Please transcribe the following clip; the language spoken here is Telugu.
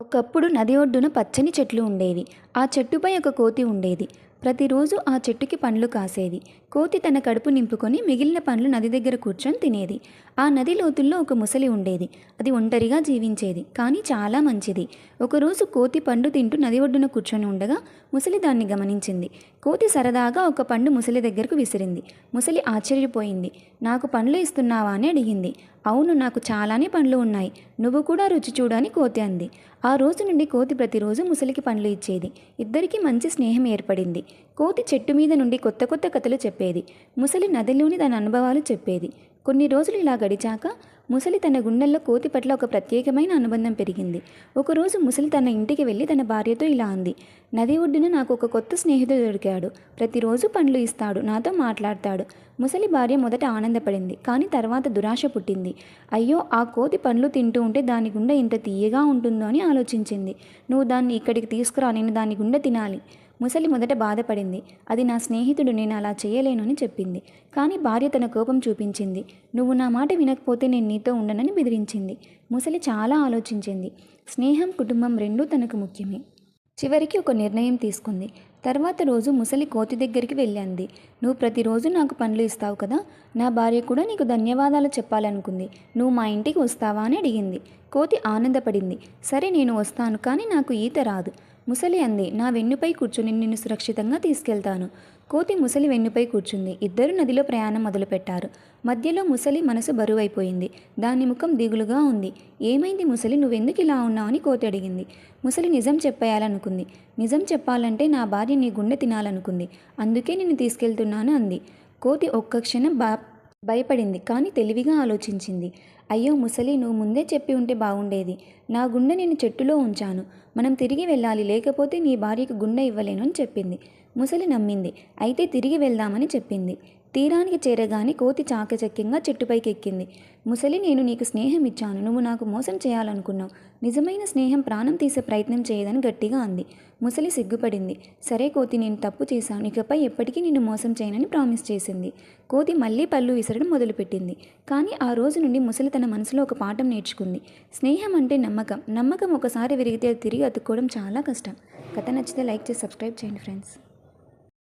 ఒకప్పుడు నది ఒడ్డున పచ్చని చెట్లు ఉండేవి. ఆ చెట్టుపై ఒక కోతి ఉండేది. ప్రతిరోజు ఆ చెట్టుకి పండ్లు కాసేది. కోతి తన కడుపు నింపుకొని మిగిలిన పండ్లు నది దగ్గర కూర్చొని తినేది. ఆ నది లోతుల్లో ఒక ముసలి ఉండేది. అది ఒంటరిగా జీవించేది కానీ చాలా మంచిది. ఒకరోజు కోతి పండు తింటూ నది ఒడ్డున కూర్చొని ఉండగా ముసలి దాన్ని గమనించింది. కోతి సరదాగా ఒక పండు ముసలి దగ్గరకు విసిరింది. ముసలి ఆశ్చర్యపోయింది. నాకు పండ్లు ఇస్తున్నావా? అని అడిగింది. అవును నాకు చాలానే పండ్లు ఉన్నాయి. నువ్వు కూడా రుచి చూడని కోతి అంది. ఆ రోజు నుండి కోతి ప్రతిరోజు ముసలికి పండ్లు ఇచ్చేది. ఇద్దరికీ మంచి స్నేహం ఏర్పడింది. కోతి చెట్టు మీద నుండి కొత్త కొత్త కథలు చెప్పేది. ముసలి నదిలోని తన అనుభవాలు చెప్పేది. కొన్ని రోజులు ఇలా గడిచాక ముసలి తన గుండెల్లో కోతి పట్ల ఒక ప్రత్యేకమైన అనుబంధం పెరిగింది. ఒకరోజు ముసలి తన ఇంటికి వెళ్ళి తన భార్యతో ఇలా అంది. నది ఒడ్డున నాకు ఒక కొత్త స్నేహితుడు దొరికాడు. ప్రతిరోజు పండ్లు ఇస్తాడు. నాతో మాట్లాడతాడు. ముసలి భార్య మొదట ఆనందపడింది. కానీ తర్వాత దురాశ పుట్టింది. అయ్యో ఆ కోతి పండ్లు తింటూ ఉంటే దాని గుండె ఇంత తీయగా ఉంటుందో అని ఆలోచించింది. నువ్వు దాన్ని ఇక్కడికి తీసుకురా. నేను దాని గుండె తినాలి. ముసలి మొదట బాధపడింది. అది నా స్నేహితుడు నేను అలా చేయలేను అని చెప్పింది. కానీ భార్య తన కోపం చూపించింది. నువ్వు నా మాట వినకపోతే నేను నీతో ఉండనని బెదిరించింది. ముసలి చాలా ఆలోచించింది. స్నేహం కుటుంబం రెండూ తనకు ముఖ్యమే. చివరికి ఒక నిర్ణయం తీసుకుంది. తర్వాత రోజు ముసలి కోతి దగ్గరికి వెళ్ళింది. నువ్వు ప్రతిరోజు నాకు పనులు ఇస్తావు కదా? నా భార్య కూడా నీకు ధన్యవాదాలు చెప్పాలనుకుంది. నువ్వు మా ఇంటికి వస్తావా? అని అడిగింది. కోతి ఆనందపడింది. సరే నేను వస్తాను కానీ నాకు ఈత రాదు. ముసలి అంది నా వెన్నుపై కూర్చుని నిన్ను సురక్షితంగా తీసుకెళ్తాను. కోతి ముసలి వెన్నుపై కూర్చుంది. ఇద్దరు నదిలో ప్రయాణం మొదలుపెట్టారు. మధ్యలో ముసలి మనసు బరువైపోయింది. దాని ముఖం దిగులుగా ఉంది. ఏమైంది ముసలి? నువ్వెందుకు ఇలా ఉన్నావని కోతి అడిగింది. ముసలి నిజం చెప్పేయాలనుకుంది. నిజం చెప్పాలంటే నా భార్య నీ గుండె తినాలనుకుంది. అందుకే నిన్ను తీసుకెళ్తున్నాను అంది. కోతి ఒక్క క్షణం బా భయపడింది. కానీ తెలివిగా ఆలోచించింది. అయ్యో ముసలి నువ్వు ముందే చెప్పి ఉంటే బాగుండేది. నా గుండె నేను చెట్టులో ఉంచాను. మనం తిరిగి వెళ్ళాలి. లేకపోతే నీ భార్యకు గుండె ఇవ్వలేను అని చెప్పింది. ముసలి నమ్మింది. అయితే తిరిగి వెళ్దామని చెప్పింది. తీరానికి చేరగానే కోతి చాకచక్యంగా చెట్టుపైకి ఎక్కింది ముసలి నేను నీకు స్నేహం ఇచ్చాను నువ్వు నాకు మోసం చేయాలనుకున్నావు. నిజమైన స్నేహం ప్రాణం తీసే ప్రయత్నం చేయదని గట్టిగా అంది. ముసలి సిగ్గుపడింది. సరే కోతి నేను తప్పు చేశాను. ఇకపై ఎప్పటికీ నిన్ను మోసం చేయనని ప్రామిస్ చేసింది. కోతి మళ్ళీ పళ్ళు విసరడం మొదలుపెట్టింది. కానీ ఆ రోజు నుండి ముసలి తన మనసులో ఒక పాఠం నేర్చుకుంది. స్నేహం అంటే నమ్మకం. నమ్మకం ఒకసారి విరిగితే అది తిరిగి అతుక్కోవడం చాలా కష్టం. కథ నచ్చితే లైక్ చేసి సబ్స్క్రైబ్ చేయండి ఫ్రెండ్స్.